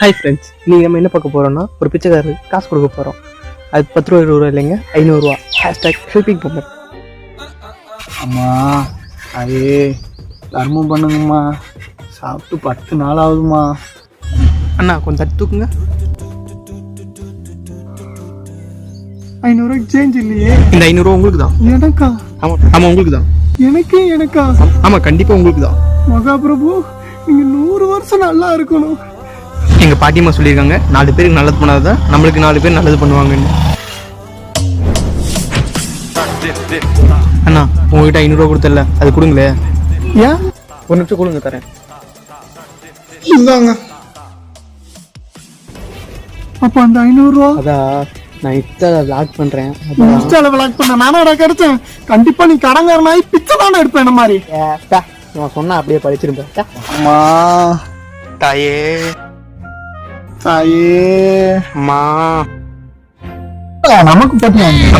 Hi friends நீ நம்ம என்ன பார்க்க போறோம்னா ஒரு பிச்சைக்காரருக்கு காசு கொடுக்க போறோம். அது பத்து ரூபா இருபது ரூபா இல்லைங்க ஐநூறுரூவா ஹேஷ்டாக் ஹெல்பிங் மூமெண்ட் அம்மா அதே தர்மம் பண்ணுங்கம்மா. சாப்பிட்டு பத்து நாள் ஆகுதும்மா. அண்ணா கொஞ்சம் தட்டி தூக்குங்க. ஐநூறு சேஞ்ச் இல்லையே. இந்த ஐநூறுரூவா உங்களுக்கு தான். எனக்கா? ஆமாம் ஆமாம் உங்களுக்கு தான். எனக்கு எனக்கா? ஆமாம் கண்டிப்பாக உங்களுக்கு தான். மகாபிரபு நீங்க நூறு வருஷம் நல்லா இருக்கணும். எங்கள் பாட்டியம்மா சொல்லியிருக்காங்க நாலு பேருக்கு நல்லது பண்ணாதான் நம்மளுக்கு நாலு பேர் நல்லது பண்ணுவாங்கன்னு. அண்ணா உங்ககிட்ட ஐநூறுரூவா கொடுத்தல அது கொடுங்களே. ஏன்? ஒரு நிமிஷம் கொடுங்க தரேன். இந்தாங்க. அப்ப அந்த ஐநூறு ரூபா அதான் நான் இன்ஸ்டால லாக் பண்ணுறேன் இன்ஸ்டால விளாக் பண்ண நானாடா கிடைச்சேன் கண்டிப்பா நீ கடங்காரனாய் பிச்சை தானே எடுப்பேன் என்ன மாதிரி. நான் சொன்னா அப்படியே படிச்சிருப்பேன் அம்மா. தாயே. தாயே அம்மா. நமக்கு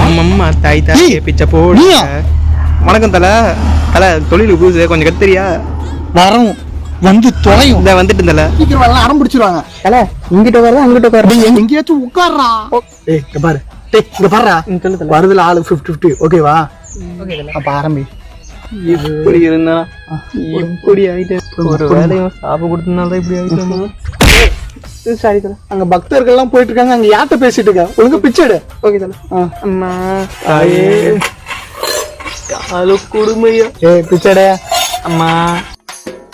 அம்மம்மா தாய் தாயே பிச்சை போடு? வணக்கம் தல. தல தொழில் புதுசு கொஞ்சம் கத்துறியா? வரும். வந்து தொலையும். இந்த வந்துட்டு இருந்தல சீக்கிரம் வரலாம் அடம் பிடிச்சிருவாங்க. தல இங்கிட்ட வரல அங்கிட்ட உட்காரு. எங்கேயாச்சும் உட்கார்றா. ஏய் இங்க பாரு. டேய் இங்க பாருடா. ம், வருதுல ஆளு ஃபிஃப்டி ஃபிஃப்டி ஓகேவா அப்ப ஆரம்பி. இப்படி இருந்தா இப்படி ஆயிட்டு ஒரு வேலையும் சாப்பிட கொடுத்தனால தான் இப்படி ஆயிட்டு சாரி தல. அங்க பக்தர்கள் எல்லாம் போயிட்டு இருக்காங்க அங்க யார்கிட்ட பேசிட்டு இருக்க? ஒழுங்கா பிச்சை எடு. ஓகே தல. அம்மா. தாயே காலு கொடுமையா. ஏய் பிச்சை எடு. அம்மா.